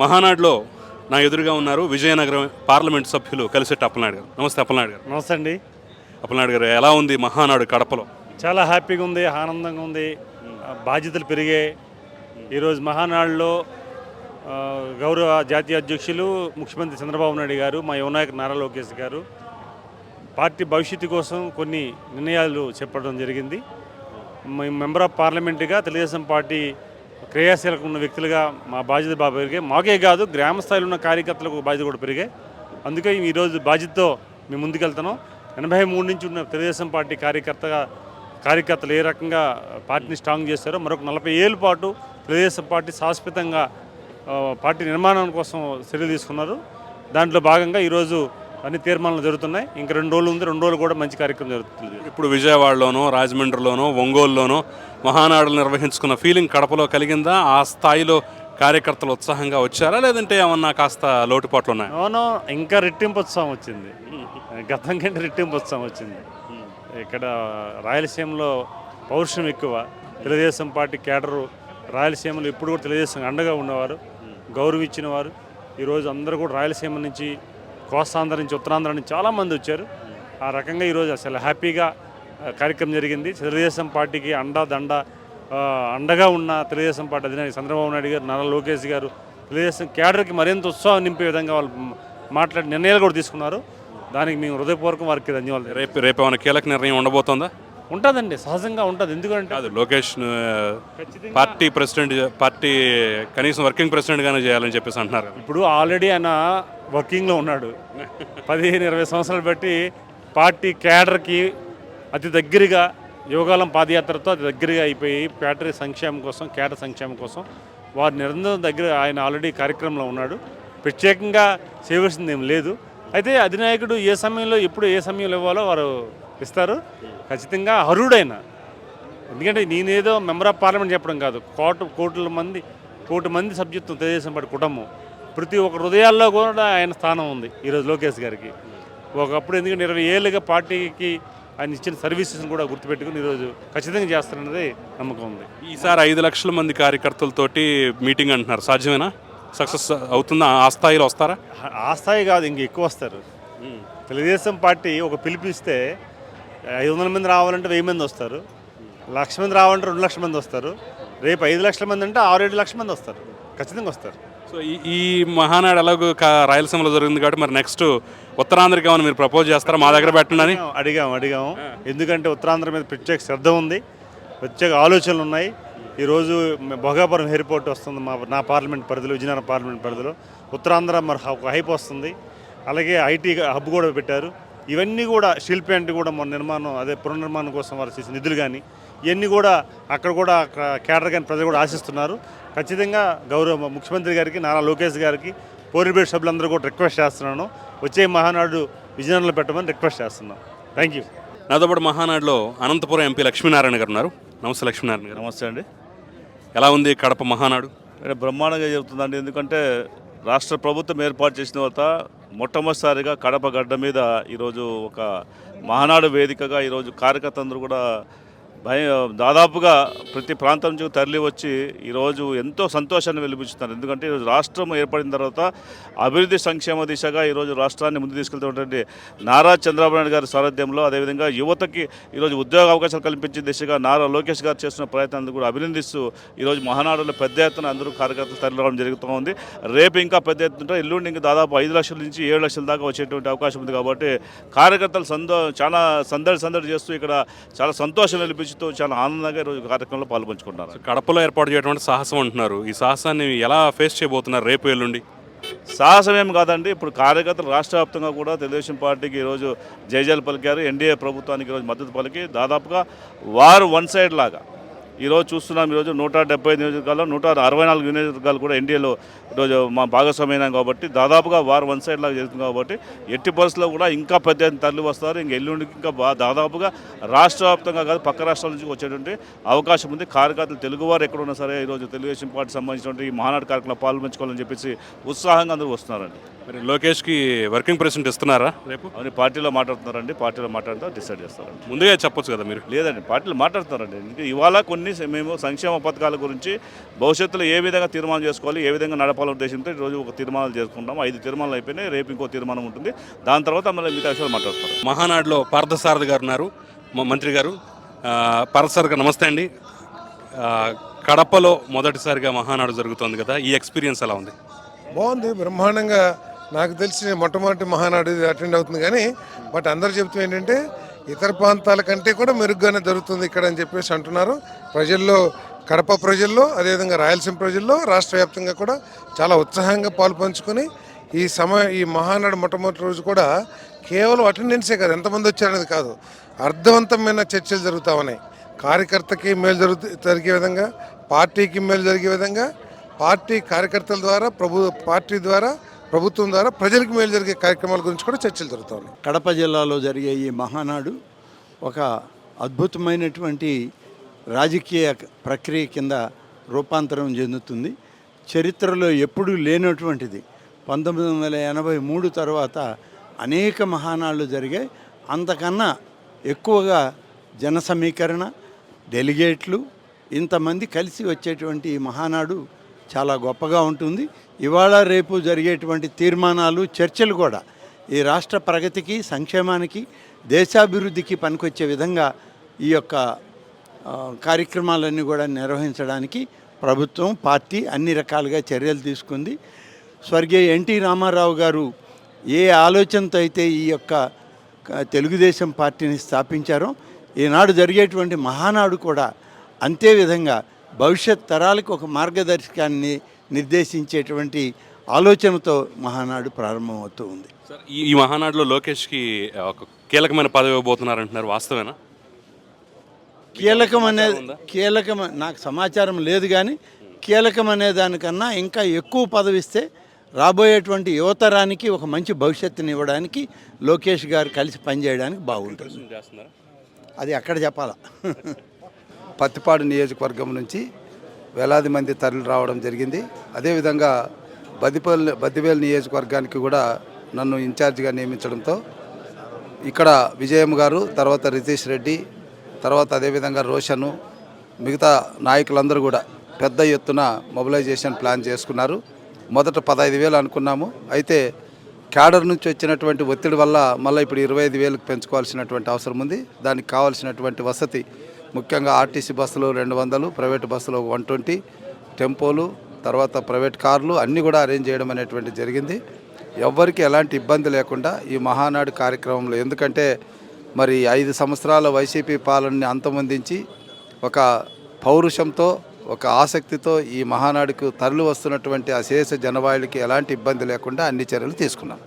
మహానాడులో నా ఎదురుగా ఉన్నారు విజయనగరం పార్లమెంట్ సభ్యులు కలిసెట్టి అప్పలనాయుడు గారు. నమస్తే అప్పలనాయుడు గారు. నమస్తే అండి. అప్పలనాయుడు గారు ఎలా ఉంది మహానాడు కడపలో? చాలా హ్యాపీగా ఉంది ఆనందంగా ఉంది. బాధ్యతలు పెరిగాయి ఈరోజు మహానాడులో గౌరవ జాతీయ అధ్యక్షులు ముఖ్యమంత్రి చంద్రబాబు నాయుడు గారు మా యువనాయకు నారా లోకేష్ గారు పార్టీ భవిష్యత్తు కోసం కొన్ని నిర్ణయాలు చెప్పడం జరిగింది. మెంబర్ ఆఫ్ పార్లమెంట్గా తెలుగుదేశం పార్టీ క్రియాశీలక ఉన్న వ్యక్తులుగా మా బాధ్యత బాగా పెరిగాయి మాకే కాదు గ్రామ స్థాయిలో ఉన్న కార్యకర్తలకు బాధ్యత కూడా పెరిగాయి అందుకే ఈరోజు బాధ్యతతో మేము ముందుకెళ్తున్నాం. ఎనభై మూడు నుంచి ఉన్న తెలుగుదేశం పార్టీ కార్యకర్తగా కార్యకర్తలు ఏ రకంగా పార్టీని స్ట్రాంగ్ చేస్తారో మరొక నలభై ఏళ్ళ పాటు తెలుగుదేశం పార్టీ శాశ్వతంగా పార్టీ నిర్మాణం కోసం చర్యలు తీసుకున్నారు. దాంట్లో భాగంగా ఈరోజు అన్ని తీర్మానాలు జరుగుతున్నాయి. ఇంకా రెండు రోజులు ఉంది. రెండు రోజులు కూడా మంచి కార్యక్రమం జరుగుతుంది. ఇప్పుడు విజయవాడలోనో రాజమండ్రిలోనో ఒంగోలులోనో మహానాడులు నిర్వహించుకున్న ఫీలింగ్ కడపలో కలిగిందా? ఆ స్థాయిలో కార్యకర్తలు ఉత్సాహంగా వచ్చారా? లేదంటే ఏమన్నా కాస్త లోటుపాట్లు ఉన్నాయా? అవును. ఇంకా రెట్టింపు ఉత్సవం వచ్చింది. గతం కంటే రెట్టింపు ఉత్సవం వచ్చింది. ఇక్కడ రాయలసీమలో పౌరుషం ఎక్కువ. తెలుగుదేశం పార్టీ కేడరు రాయలసీమలో ఇప్పుడు కూడా తెలుగుదేశం అండగా ఉన్నవారు గౌరవించిన వారు ఈరోజు అందరూ కూడా రాయలసీమ నుంచి కోస్తాంధ్ర నుంచి ఉత్తరాంధ్ర నుంచి చాలామంది వచ్చారు. ఆ రకంగా ఈరోజు అసలు హ్యాపీగా కార్యక్రమం జరిగింది. తెలుగుదేశం పార్టీకి అండా దండ అండగా ఉన్న తెలుగుదేశం పార్టీ అధినేత చంద్రబాబు నాయుడు గారు నారా లోకేష్ గారు తెలుగుదేశం క్యాడర్కి మరింత ఉత్సాహం నింపే విధంగా వాళ్ళు మాట్లాడి నిర్ణయాలు కూడా తీసుకున్నారు. దానికి మేము హృదయపూర్వకం వారికి ధన్యవాదాలు. రేపు రేపు ఏమైనా కీలక నిర్ణయం ఉండబోతోందా? ఉంటుందండి సహజంగా ఉంటుంది. ఎందుకంటే కాదు లోకేష్ పార్టీ ప్రెసిడెంట్ పార్టీ కనీసం వర్కింగ్ ప్రెసిడెంట్గానే చేయాలని చెప్పేసి అంటున్నారు. ఇప్పుడు ఆల్రెడీ ఆయన వర్కింగ్లో ఉన్నాడు. పదిహేను ఇరవై సంవత్సరాలు బట్టి పార్టీ క్యాడర్కి అతి దగ్గరగా యోగాలం పాదయాత్రతో అతి దగ్గరగా అయిపోయి పార్టీ సంక్షేమం కోసం క్యాడర్ సంక్షేమం కోసం వారి నిరంతరం దగ్గర ఆయన ఆల్రెడీ కార్యక్రమంలో ఉన్నాడు. ప్రత్యేకంగా చేయవలసింది ఏం లేదు. అయితే అధినాయకుడు ఏ సమయంలో ఎప్పుడు ఏ సమయంలో ఇవ్వాలో వారు ఇస్తారు. ఖచ్చితంగా అర్హుడైన ఎందుకంటే నేనేదో మెంబర్ ఆఫ్ పార్లమెంట్ చెప్పడం కాదు కోట కోట్ల మంది కోటి మంది సభ్యత్వం తెలుగుదేశం పార్టీ కుటుంబం. ప్రతి ఒక్క హృదయాల్లో కూడా ఆయన స్థానం ఉంది ఈరోజు లోకేష్ గారికి. ఒకప్పుడు ఎందుకంటే ఇరవై ఏళ్ళుగా పార్టీకి ఆయన ఇచ్చిన సర్వీసెస్ని కూడా గుర్తుపెట్టుకుని ఈరోజు ఖచ్చితంగా చేస్తారన్నది నమ్మకం ఉంది. ఈసారి ఐదు లక్షల మంది కార్యకర్తలతోటి మీటింగ్ అంటున్నారు. సాధ్యమేనా? సక్సెస్ అవుతుందా? ఆ స్థాయిలో వస్తారా? ఆ స్థాయి కాదు ఇంక ఎక్కువ వస్తారు. తెలుగుదేశం పార్టీ ఒక పిలిపిస్తే ఐదు వందల మంది రావాలంటే వెయ్యి మంది వస్తారు. లక్ష మంది రావాలంటే రెండు లక్షల మంది వస్తారు. రేపు ఐదు లక్షల మంది అంటే ఆరు ఏడు లక్షల మంది వస్తారు. ఖచ్చితంగా వస్తారు. సో ఈ ఈ మహానాడు ఎలాగో రాయలసీమలో జరిగింది కాబట్టి మరి నెక్స్ట్ ఉత్తరాంధ్రకి ఏమైనా మీరు ప్రపోజ్ చేస్తారా? మా దగ్గర పెట్టండి అని. అడిగాం అడిగాం ఎందుకంటే ఉత్తరాంధ్ర మీద ప్రత్యేక శ్రద్ధ ఉంది. ప్రత్యేక ఆలోచనలు ఉన్నాయి. ఈరోజు భోగాపురం ఎయిర్పోర్ట్ వస్తుంది మా నా పార్లమెంట్ పరిధిలో విజయనగరం పార్లమెంట్ పరిధిలో. ఉత్తరాంధ్ర మరి ఒక హైప్ వస్తుంది. అలాగే ఐటీ హబ్ కూడా పెట్టారు. ఇవన్నీ కూడా స్టీల్ ప్లాంట్ కూడా మన నిర్మాణం అదే పునర్నిర్మాణం కోసం వారు చేసిన నిధులు కానీ ఇవన్నీ కూడా అక్కడ కూడా కేడర్ కానీ ప్రజలు కూడా ఆశిస్తున్నారు. ఖచ్చితంగా గౌరవ ముఖ్యమంత్రి గారికి నారా లోకేష్ గారికి పోరిబేట్ సభ్యులందరూ కూడా రిక్వెస్ట్ చేస్తున్నాను. వచ్చే మహానాడు విజయనగరంలో పెట్టమని రిక్వెస్ట్ చేస్తున్నాం. థ్యాంక్ యూ నాతో పాటు మహానాడులో అనంతపురం ఎంపీ లక్ష్మీనారాయణ గారు ఉన్నారు. నమస్తే లక్ష్మీనారాయణ గారు. నమస్తే అండి. ఎలా ఉంది కడప మహానాడు? బ్రహ్మాండంగా జరుగుతుందండి. ఎందుకంటే రాష్ట్ర ప్రభుత్వం ఏర్పాటు చేసిన తర్వాత మొట్టమొదటిసారిగా కడప గడ్డ మీద ఈరోజు ఒక మహానాడు వేదికగా ఈరోజు కార్యకర్తలందరూ కూడా భయ దాదాపుగా ప్రతి ప్రాంతం నుంచి తరలి వచ్చి ఈరోజు ఎంతో సంతోషాన్ని వెలిపించుతున్నారు ఎందుకంటే ఈరోజు రాష్ట్రం ఏర్పడిన తర్వాత అభివృద్ధి సంక్షేమ దిశగా ఈరోజు రాష్ట్రాన్ని ముందు తీసుకెళ్తున్నటువంటి నారా చంద్రబాబు నాయుడు గారి సారథ్యంలో అదేవిధంగా యువతకి ఈరోజు ఉద్యోగ అవకాశాలు కల్పించే దిశగా నారా లోకేష్ గారు చేస్తున్న ప్రయత్నాన్ని కూడా అభినందిస్తూ ఈరోజు మహానాడులో పెద్ద ఎత్తున అందరూ కార్యకర్తలు తరలివడం రావడం జరుగుతూ ఉంది. రేపు ఇంకా పెద్ద ఎత్తున ఎల్లుండి ఇంకా దాదాపు ఐదు లక్షల నుంచి ఏడు లక్షల దాకా వచ్చేటువంటి అవకాశం ఉంది కాబట్టి కార్యకర్తలు సందో చాలా సందడి సందడి చేస్తూ ఇక్కడ చాలా సంతోషం వెలిపించుతూ చాలా ఆనందంగా ఈరోజు కార్యక్రమంలో పాల్పంచుకుంటున్నారు. కడపలో ఏర్పాటు చేయటువంటి సాహసం అంటున్నారు. ఈ సాహసాన్ని ఎలా ఫేస్ చేయబోతున్నారు రేపు ఎల్లుండి? సాహసం ఏం కాదండి ఇప్పుడు కార్యకర్తలు రాష్ట్ర వ్యాప్తంగా కూడా తెలుగుదేశం పార్టీకి ఈరోజు జయజాలు పలికారు. ఎన్డీఏ ప్రభుత్వానికి ఈరోజు మద్దతు పలికి. దాదాపుగా వారు వన్ సైడ్ లాగా ఈరోజు చూస్తున్నాం ఈరోజు నూట డెబ్బై నియోజకవర్గాల్లో నూట అరవై నాలుగు నియోజకవర్గాలు కూడా ఎన్డీఏలో ఈరోజు మా భాగస్వామ్యం కాబట్టి దాదాపుగా వారు వన్ సైడ్ లాగా జరుగుతుంది కాబట్టి ఎట్టి పరిస్థితుల్లో కూడా ఇంకా పెద్ద తరలి వస్తారు. ఇంకా ఎల్లుండికి ఇంకా దాదాపుగా రాష్ట్ర వ్యాప్తంగా కాదు పక్క రాష్ట్రాల నుంచి వచ్చేటువంటి అవకాశం ఉంది. కార్యకర్తలు తెలుగువారు ఎక్కడ ఉన్నా సరే ఈరోజు తెలుగుదేశం పార్టీ సంబంధించినటువంటి ఈ మహానాడు కార్యక్రమంలో పాల్పంచుకోవాలని చెప్పేసి ఉత్సాహంగా అందరూ వస్తున్నారండి. మరి లోకేష్కి వర్కింగ్ ప్రెసిడెంట్ ఇస్తున్నారా రేపు? అవన్నీ పార్టీలో మాట్లాడుతున్నారండి పార్టీలో మాట్లాడుతూ డిసైడ్ చేస్తారండి. ముందుగా చెప్పొచ్చు కదా మీరు. లేదండి పార్టీలు మాట్లాడుతున్నారండి. ఇంకా ఇవాళ కొన్ని మేము సంక్షేమ పథకాల గురించి భవిష్యత్తులో ఏ విధంగా తీర్మానం చేసుకోవాలి ఏ విధంగా నడపాలనే ఉద్దేశంతో ఈరోజు ఒక తీర్మానాలు చేసుకుంటాం ఐదు తీర్మానాలు అయిపోయినాయి రేపు ఇంకో తీర్మానం ఉంటుంది. దాని తర్వాత మళ్ళీ మిగతా విషయాలు మాట్లాడతారు. మహానాడులో పార్థసారథి గారు ఉన్నారు. మ- మంత్రి గారు ఆ, పార్థసారథి గారు నమస్తే అండి. ఆ, కడపలో మొదటిసారిగా మహానాడు జరుగుతోంది కదా ఈ ఎక్స్పీరియన్స్ ఎలా ఉంది? బాగుంది బ్రహ్మాండంగా నాకు తెలిసి మొట్టమొదటి మహానాడు ఇది అటెండ్ అవుతుంది కానీ బట్ అందరు చెప్తుంది ఏంటంటే ఇతర ప్రాంతాల కంటే కూడా మెరుగ్గానే జరుగుతుంది ఇక్కడ అని చెప్పేసి అంటున్నారు. ప్రజల్లో కడప ప్రజల్లో అదేవిధంగా రాయలసీమ ప్రజల్లో రాష్ట్ర వ్యాప్తంగా కూడా చాలా ఉత్సాహంగా పాలు పంచుకొని ఈ సమయ ఈ మహానాడు మొట్టమొదటి రోజు కూడా కేవలం అటెండెన్సే కాదు ఎంతమంది వచ్చారనేది కాదు. అర్థవంతమైన చర్చలు జరుగుతూ ఉన్నాయి. కార్యకర్తకి మేలు జరుగు జరిగే విధంగా పార్టీకి మేలు జరిగే విధంగా పార్టీ కార్యకర్తల ద్వారా ప్రభు పార్టీ ద్వారా ప్రభుత్వం ద్వారా ప్రజలకు మేలు జరిగే కార్యక్రమాల గురించి కూడా చర్చలు జరుగుతూ కడప జిల్లాలో జరిగే ఈ మహానాడు ఒక అద్భుతమైనటువంటి రాజకీయ ప్రక్రియ కింద రూపాంతరం చెందుతుంది. చరిత్రలో ఎప్పుడూ లేనటువంటిది. పంతొమ్మిది వందల ఎనభై మూడు తర్వాత అనేక మహానాళ్ళు జరిగాయి. అంతకన్నా ఎక్కువగా జన సమీకరణ డెలిగేట్లు ఇంతమంది కలిసి వచ్చేటువంటి ఈ మహానాడు చాలా గొప్పగా ఉంటుంది. ఇవాళ రేపు జరిగేటువంటి తీర్మానాలు చర్చలు కూడా ఈ రాష్ట్ర ప్రగతికి సంక్షేమానికి దేశాభివృద్ధికి పనికొచ్చే విధంగా ఈ యొక్క కార్యక్రమాలన్నీ కూడా నిర్వహించడానికి ప్రభుత్వం పార్టీ అన్ని రకాలుగా చర్యలు తీసుకుంది. స్వర్గీయ ఎన్టీ రామారావు గారు ఏ ఆలోచనతో అయితే ఈ యొక్క తెలుగుదేశం పార్టీని స్థాపించారో ఈనాడు జరిగేటువంటి మహానాడు కూడా అంతే విధంగా భవిష్యత్ తరాలకు ఒక మార్గదర్శకాన్ని నిర్దేశించేటువంటి ఆలోచనతో మహానాడు ప్రారంభమవుతూ ఉంది. సార్ ఈ మహానాడులో లోకేష్కి ఒక కీలకమైన పదవి ఇవ్వబోతున్నారు అంటున్నారు వాస్తవేనా? కీలకం అనే కీలకం నాకు సమాచారం లేదు కానీ కీలకం అనే దానికన్నా ఇంకా ఎక్కువ పదవిస్తే రాబోయేటువంటి యువతరానికి ఒక మంచి భవిష్యత్తుని ఇవ్వడానికి లోకేష్ గారు కలిసి పనిచేయడానికి బాగుంటుంది. అది అక్కడ చెప్పాలా? పత్తిపాడు నియోజకవర్గం నుంచి వేలాది మంది తరలి రావడం జరిగింది. అదేవిధంగా బదిపల్లి బద్దివేల్ నియోజకవర్గానికి కూడా నన్ను ఇన్ఛార్జిగా నియమించడంతో ఇక్కడ విజయం గారు తర్వాత రితీష్ రెడ్డి తర్వాత అదేవిధంగా రోషను మిగతా నాయకులందరూ కూడా పెద్ద ఎత్తున మొబిలైజేషన్ ప్లాన్ చేసుకున్నారు. మొదట పదహైదు వేలు అనుకున్నాము. అయితే క్యాడర్ నుంచి వచ్చినటువంటి ఒత్తిడి వల్ల మళ్ళీ ఇప్పుడు ఇరవై ఐదు వేలకు పెంచుకోవాల్సినటువంటి అవసరం ఉంది. దానికి కావాల్సినటువంటి వసతి ముఖ్యంగా ఆర్టీసీ బస్సులు రెండు వందలు ప్రైవేట్ బస్సులు వన్ ట్వంటీ టెంపోలు తర్వాత ప్రైవేట్ కార్లు అన్నీ కూడా అరేంజ్ చేయడం అనేటువంటి జరిగింది. ఎవ్వరికి ఎలాంటి ఇబ్బంది లేకుండా ఈ మహానాడు కార్యక్రమంలో ఎందుకంటే మరి ఐదు సంవత్సరాల వైసీపీ పాలనని అంతమొందించి ఒక పౌరుషంతో ఒక ఆసక్తితో ఈ మహానాడుకు తరలి వస్తున్నటువంటి అశేష జనవాయులకి ఎలాంటి ఇబ్బంది లేకుండా అన్ని చర్యలు తీసుకున్నాం.